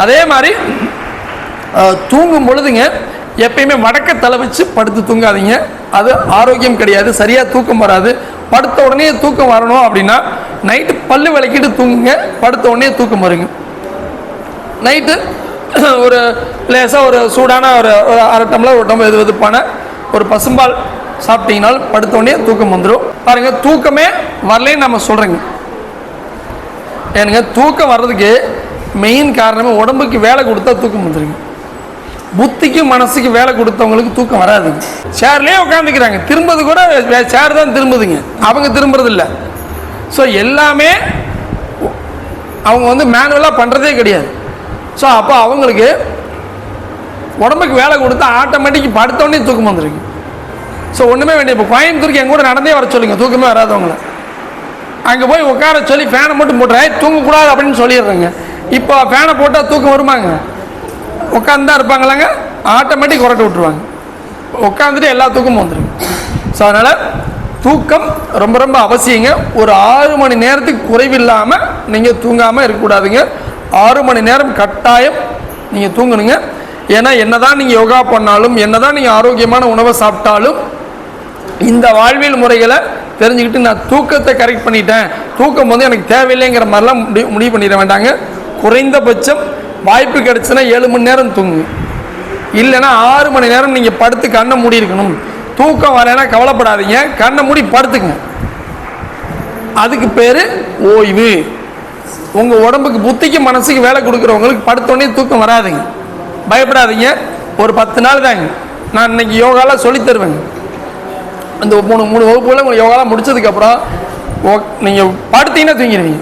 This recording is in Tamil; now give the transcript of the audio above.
அதே மாதிரி தூங்கும் பொழுதுங்க எப்பயுமே வடக்க தலை வச்சு படுத்து தூங்காதீங்க. அது ஆரோக்கியம் கிடையாது சரியாக தூக்கம் வராது. படுத்த உடனே தூக்கம் வரணும் அப்படின்னா நைட்டு பல்லு விளக்கிட்டு தூங்குங்க படுத்த உடனே தூக்கம் வருங்க. நைட்டு ஒரு லேசாக ஒரு சூடான ஒரு ஒரு அரை டம்ளர் ஒரு டம்ளர் வெது வெதுப்பான ஒரு பசும்பால் சாப்பிட்டீங்கனாலும் படுத்த உடனே தூக்கம் வந்துடும் பாருங்கள் தூக்கமே வரலேன்னு நம்ம சொல்கிறேங்க ஏனுங்க தூக்கம் வர்றதுக்கு மெயின் காரணமே உடம்புக்கு வேலை கொடுத்தா தூக்கம் வந்துருங்க. புத்திக்கு மனசுக்கு வேலை கொடுத்தவங்களுக்கு தூக்கம் வராதுங்க சேர்லேயே உட்காந்துக்கிறாங்க திரும்பது கூட சேர் தான் திரும்புதுங்க. அவங்க திரும்புறதில்ல. ஸோ எல்லாமே அவங்க வந்து மேனுவலாக பண்ணுறதே கிடையாது. ஸோ அப்போ அவங்களுக்கு உடம்புக்கு வேலை கொடுத்தா ஆட்டோமேட்டிக் படுத்தோடனே தூக்கம் வந்துருங்க. ஸோ ஒன்றுமே வேண்டிய இப்போ கோயம்புத்தூருக்கு எங்கள் கூட நடந்தே வர சொல்லுங்க. தூக்கமே வராதவங்கள. அங்கே போய் உட்கார சொல்லி ஃபேனை மட்டும் போட்டுறேன் தூங்கக்கூடாது அப்படின்னு சொல்லிடுறேங்க. இப்போ ஃபேனை போட்டால் தூக்கம் வருமாங்க? உட்காந்து இருப்பாங்களாங்க? ஆட்டோமேட்டிக் உரட்ட விட்டுருவாங்க. உட்காந்துட்டு எல்லா தூக்கமும் வந்துடும் ஸோ அதனால் தூக்கம் ரொம்ப ரொம்ப அவசியங்க. ஒரு ஆறு மணி நேரத்துக்கு குறைவில்லாமல் நீங்கள் தூங்காமல் இருக்கக்கூடாதுங்க. ஆறு மணி நேரம் கட்டாயம் நீங்கள் தூங்கணுங்க. ஏன்னா என்னதான் நீங்கள் யோகா பண்ணாலும் என்னதான் நீங்கள் ஆரோக்கியமான உணவை சாப்பிட்டாலும் இந்த வாழ்வியல் முறைகளை தெரிஞ்சுக்கிட்டு நான் தூக்கத்தை கரெக்ட் பண்ணிட்டேன். தூக்கம் வந்து எனக்கு தேவையில்லைங்கிற மாதிரிலாம் முடிவு முடிவு பண்ணிட வேண்டாங்க. குறைந்தபட்சம் வாய்ப்பு கிடைச்சுன்னா ஏழு மணி நேரம் தூங்கும் இல்லைன்னா ஆறு மணி நேரம் நீங்கள் படுத்து கண்ணை மூடி இருக்கணும். தூக்கம் வரலைன்னா கவலைப்படாதீங்க. கண்ணை மூடி படுத்துங்க அதுக்கு பேர் ஓய்வு. உங்கள் உடம்புக்கு புத்திக்கு மனசுக்கு வேலை கொடுக்குறவங்களுக்கு படுத்தோடனே தூக்கம் வராதுங்க. பயப்படாதீங்க. ஒரு பத்து நாள் தாங்க. நான் இன்னைக்கு யோகாலாம் சொல்லித் தருவேங்க. அந்த மூணு மூணு வகுப்புகளை உங்களுக்கு யோகாலாம் முடிச்சதுக்கப்புறம் நீங்கள் படுத்தீங்கன்னா தூங்கிடுவீங்க